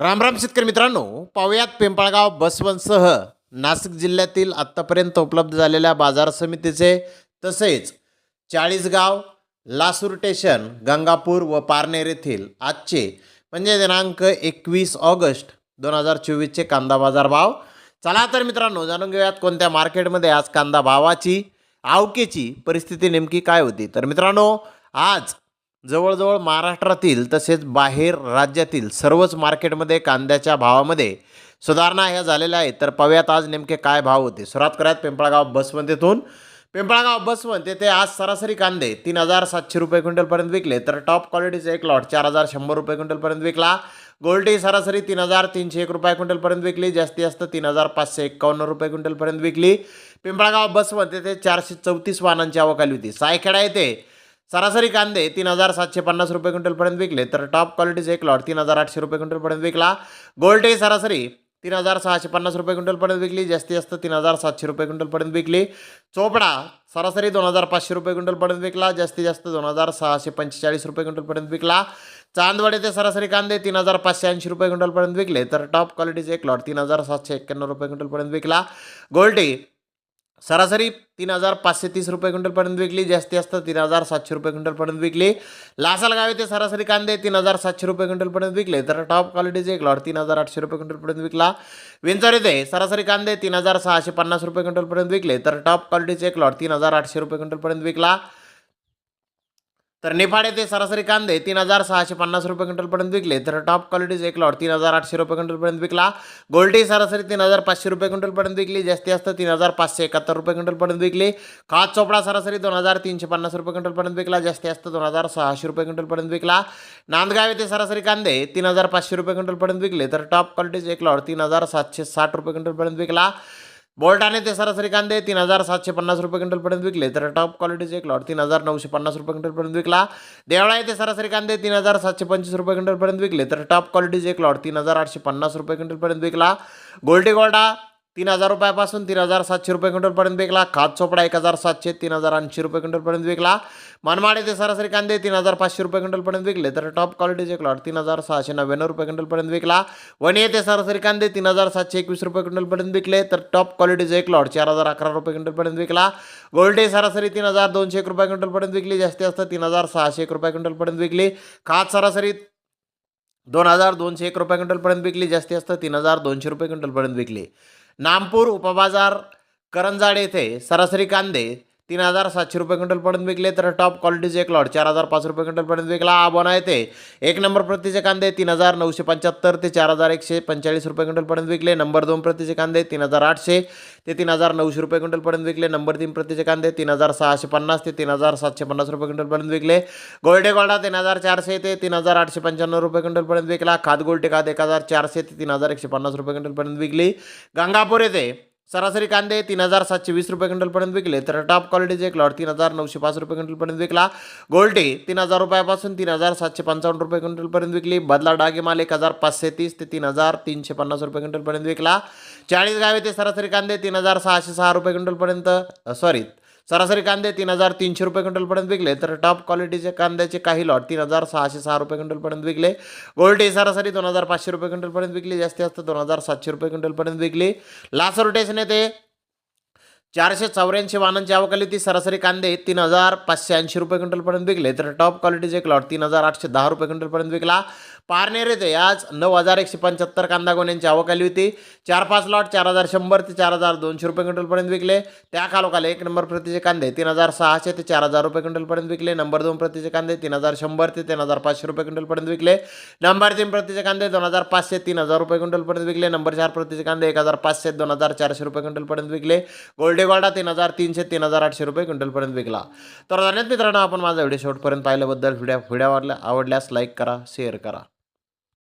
रामराम शेतकरी मित्रांनो पाहुयात पिंपळगाव बसवंतसह. नाशिक जिल्ह्यातील आत्तापर्यंत उपलब्ध झालेल्या बाजार समितीचे तसेच चाळीसगाव लासूर स्टेशन गंगापूर व पारनेर येथील आजचे म्हणजे दिनांक एकवीस ऑगस्ट दोन हजार चोवीसचे कांदा बाजार भाव. चला तर मित्रांनो जाणून घेऊयात कोणत्या मार्केटमध्ये आज कांदा भावाची आवकेची परिस्थिती नेमकी काय होती. तर मित्रांनो आज जवळजवळ महाराष्ट्रातील तसेच बाहेर राज्यातील सर्वच मार्केटमध्ये कांद्याच्या भावामध्ये सुधारणा ह्या झालेल्या आहेत. तर पाहूयात आज नेमके काय भाव होते. सुरुवात करूयात पिंपळगाव बसवंत येथून पिंपळगाव बसवंत येथे आज सरासरी कांदे तीन हजार सातशे रुपये क्विंटलपर्यंत विकले. तर टॉप क्वालिटीचा एक लॉट चार हजार शंभर रुपये क्विंटलपर्यंत विकला. गोल्डी सरासरी तीन हजार तीनशे एक रुपये क्विंटलपर्यंत विकली. जास्तीत जास्त तीन हजार पाचशे एक्कावन्न रुपये क्विंटलपर्यंत विकली. पिंपळगाव बसवंत येथे चारशे चौतीस वाहनांची आवक आली होती. सायखेडा येथे सरासरी कांदे तीन हजार सातशे पन्नास रुपये क्विंटलपर्यंत विकले तर टॉप क्वालिटीचे एक लॉट तीन हजार आठशे रुपये क्विंटलपर्यंत विकला. गोल्डे सरासरी तीन हजार सहाशे पन्नास रुपये क्विंटलपर्यंत विकली जास्तीत जास्त तीन हजार सातशे रुपये क्विंटलपर्यंत विकली. चोपडा सरासरी दोन हजार पाचशे रुपये क्विंटलपर्यंत विकला जास्तीत जास्त दोन हजार सहाशे पंचेचाळीस रुपये क्विंटलपर्यंत विकला. चांदवडे ते सरासरी कांदे तीन हजार पाचशे ऐंशी रुपये क्विंटलपर्यंत विकले तर टॉप क्वालिटीचे एक लॉट तीन हजार सातशे एक्क्याण्णव रुपये क्विंटलपर्यंत विकला. गोल्डी सरासरी तीन हजार पाचशे तीस रुपये क्विंटलपर्यंत विकली जास्ती असतं तीन हजार सातशे रुपये क्विंटलपर्यंत विकली. लासलगाव येथे सरासरी कांदे तीन हजार सातशे रुपये क्विंटलपर्यंत विकले तर टॉप क्वालिटीचे एक लॉट तीन हजार आठशे रुपये क्विंटलपर्यंत विकला. विंचर येथे सरासरी कांदे तीन हजार सहाशे पन्नास रुपये क्विंटलपर्यंत विकले तर टॉप क्वालिटीचे एक लॉट तीन हजार आठशे रुपये क्विंटलपर्यंत विकला. तर निफाड येथे सरासरी कांदे तीन हजार सहाशे पन्नास रुपये क्विंटलपर्यंत विकले. तर टॉप क्वालिटीज एक लॉट तीन हजार आठशे रुपये क्विंटलपर्यंत विकला. गोल्डी सरासरी तीन हजार पाचशे रुपये क्विंटलपर्यंत विकली. जास्ती जास्त तीन हजार पाचशे एकाहत्तर रुपये क्विंटलपर्यंत विकली. खात चोपडा सरासरी दोन हजार तीनशे पन्नास रुपये क्विंटलपर्यंत विकला. जास्ती जास्त दोन हजार सहाशे रुपये क्विंटलपर्यंत विकला. नांदगाव येथे सरासरी कांदे तीन हजार पाचशे रुपये क्विंटलपर्यंत विकले. तर टॉप क्वालिटीज एक लॉट तीन हजार सातशे साठ रुपये क्विंटलपर्यंत विकला. बोल्टाने ते सरासरी कांदे तीन हजार सातशे पन्नास रुपये क्विंटलपर्यंत विकले. तर टॉप क्वालिटीचे एक लॉट तीन हजार नऊशे पन्नास रुपये क्विंटलपर्यंत विकला. देवळा येथे सरासरी कांदे तीन हजार सातशे पंचवीस रुपये क्विंटलपर्यंत विकले. तर टॉप क्वालिटीचे एक लॉट तीन हजार आठशे पन्नास रुपये क्विंटलपर्यंत विकला. गोल्डी गोल्डा तीन हजार रुपयापासून तीन हजार सातशे रुपये क्विंटलपर्यंत विकला खात चोपडा एक हजार सातशे तीन हजार ऐंशी रुपये क्विंटलपर्यंत विकला मनमाड येथे सरासरी कांदे तीन हजार पाचशे रुपये क्विंटलपर्यंत विकले तर टॉप क्वालिटीचे एक लॉट तीन हजार सहाशे नव्याण्णव रुपये क्विंटलपर्यंत विकला वणी येथे सरासरी कांदे तीन हजार सातशे एकवीस रुपये क्विंटलपर्यंत विकले तर टॉप क्वालिटीचे एक लॉट चार हजार अकरा रुपये क्विंटलपर्यंत विकला गोल्डे सरासरी तीन हजार दोनशे एक रुपये क्विंटलपर्यंत विकली जास्ती जास्त तीन हजार सहाशे एक रुपये क्विंटलपर्यंत विकली खात सरासरी दोन हजार दोनशे एक रुपये क्विंटलपर्यंत विकली जास्ती जास्त तीन हजार दोनशे रुपये क्विंटलपर्यंत विकली नामपूर उपबाजार करंजाड येथे सरासरी कांदे तीन हजार सातशे रुपये क्विंटलपर्यंत विकले तर टॉप क्वालिटीचे एक लॉट चार हजार पाच रुपये क्विंटलपर्यंत विकला. आबोना येते एक नंबर प्रतीचे कांदे तीन हजार नऊशे पंच्याहत्तर ते चार हजार एकशे पंचेचाळीस रुपये क्विंटलपर्यंत विकले. नंबर दोन प्रतीचे कांदे तीन हजार आठशे ते तीन हजार नऊशे रुपये क्विंटलपर्यंत विकले. नंबर तीन प्रतीचे कांदे तीन हजार सहाशे पन्नास ते तीन हजार सातशे पन्नास रुपये क्विंटलपर्यंत विकले. गोल्डे गोल्डा तीन हजार चारशे ते तीन हजार आठशे पंच्याण्णव रुपये क्विंटलपर्यंत विकला. खात गोल्डे खाद एक हजार चारशे ते तीन हजार एकशे पन्नास रुपये क्विंटलपर्यंत विकली. गंगापूर येथे सरासरी कांदे तीन हजार सातशे वीस रुपये क्विंटलपर्यंत विकले तर टॉप क्वालिटीचे एक लॉट तीन हजार नऊशे पाच रुपये क्विंटलपर्यंत विकला. गोल्टे तीन हजार रुपयापासून तीन हजार सातशे पंचावन्न रुपये क्विंटलपर्यंत विकली. बदला डागे माल एक हजार पाचशे तीस ते तीन हजार तीनशे पन्नास रुपये क्विंटलपर्यंत विकला. चाळीस गावे ते सरासरी कांदे तीन हजार सहाशे सहा रुपये क्विंटलपर्यंत सॉरी सरासरी कांदे तीन हजार तीनशे रुपये क्विंटलपर्यंत विकले तर टॉप क्वालिटीचे कांद्याचे काही लॉट तीन हजार सहाशे सहा रुपये क्विंटलपर्यंत विकले. गोल्टी सरासरी दोन हजार पाचशे रुपये क्विंटलपर्यंत विकली जास्तीत जास्त दोन हजार सातशे रुपये क्विंटलपर्यंत विकली. लासर रोटेशन चारशे चौऱ्याऐंशी वाहनांची आवकाली ती होती. सरासरी कांदे तीन हजार पाचशे ऐंशी रुपये क्विंटलपर्यंत विकले. तर टॉप क्वालिटीचे एक लॉट तीन हजार आठशे दहा रुपये क्विंटलपर्यंत विकला. पारनेर येथे आज नऊ हजार एकशे पंच्याहत्तर कांदा गोण्यांची आवक आली होती. चार पाच लॉट चार हजार शंभर ते चार हजार दोनशे रुपये क्विंटलपर्यंत विकले. त्या खालोखाल एक नंबर प्रतीचे कांदे तीन हजार सहाशे ते चार हजार रुपये क्विंटलपर्यंत विकले. नंबर दोन प्रतीचे कांदे तीन हजार शंभर ते तीन हजार पाचशे रुपये क्विंटलपर्यंत विकले. नंबर तीन प्रतीचे कांदे दोन हजार पाचशे तीन हजार रुपये क्विंटलपर्यंत विकले. नंबर चार प्रतीचे कांदे एक हजार पाचशे दोन हजार चारशे रुपये क्विंटलपर्यंत विकले. गोल्ड गोल्डा तीन हजार तीनशे तीन हजार आठशे रुपये क्विंटलपर्यंत विकला. तर धन्यवाद मित्रांनो आपण माझा व्हिडिओ शेवटपर्यंत पाहिल्याबद्दल व्हिडिओ व्हिडिओ आवडल्या आवडल्यास लाईक करा शेअर करा.